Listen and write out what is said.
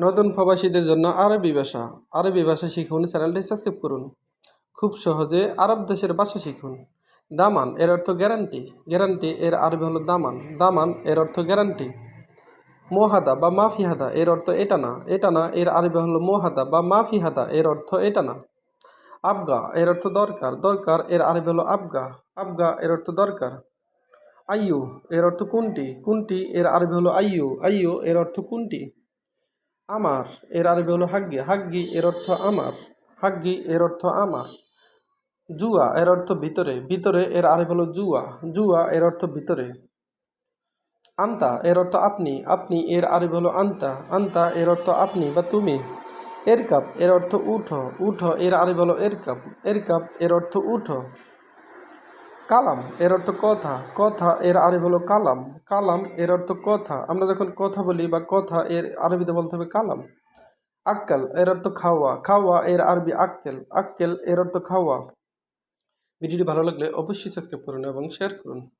নতুন প্রবাসীদের জন্য আরবি ভাষা। আরবি ভাষা শিখুন, চ্যানেলটি সাবস্ক্রাইব করুন। খুব সহজে আরব দেশের ভাষা শিখুন। দামান, এর অর্থ গ্যারান্টি গ্যারান্টি এর আরবি হলো দামান। দামান, এর অর্থ গ্যারান্টি মোহাদা বা মাফিহাদা, এর অর্থ এটা না এটা না এর আরবি হলো মোহাদা বা মাফিহাদা, এর অর্থ এটা না আবগা, এর অর্থ দরকার। দরকার, এর আরবি হলো আবগা। আবগা, এর অর্থ দরকার। আইয়ু, এর অর্থ কোনটি কোনটি এর আরবি হলো আইয়ু। আইয়ু, এর অর্থ কোনটি আমার, এর আরবি হলো হাগ্গি। হাগ্গি এর অর্থ আমার, হাগ্গি এর অর্থ আমার। জুয়া এর অর্থ ভিতরে ভিতরে এর আরবি হলো জুয়া জুয়া এর অর্থ ভিতরে। আন্তা এর অর্থ আপনি আপনি এর আরবি হলো আন্তা আন্তা এর অর্থ আপনি বা তুমি। এর কাপ এর অর্থ উঠো উঠো এর আরবি হলো এর কাপ এর কাপ এর অর্থ উঠো। কালাম, এর অর্থ কথা। কথা এর আরবি হলো কালাম। কালাম এর অর্থ কথা। আমরা যখন কথা বলি বা কথা এর আরবিতে বলতে হবে কালাম। আক্কেল এর অর্থ খাওয়া। খাওয়া এর আরবি আক্কেল। আক্কেল এর অর্থ খাওয়া। ভিডিওটি ভালো লাগলে অবশ্যই সাবস্ক্রাইব করুন এবং শেয়ার করুন।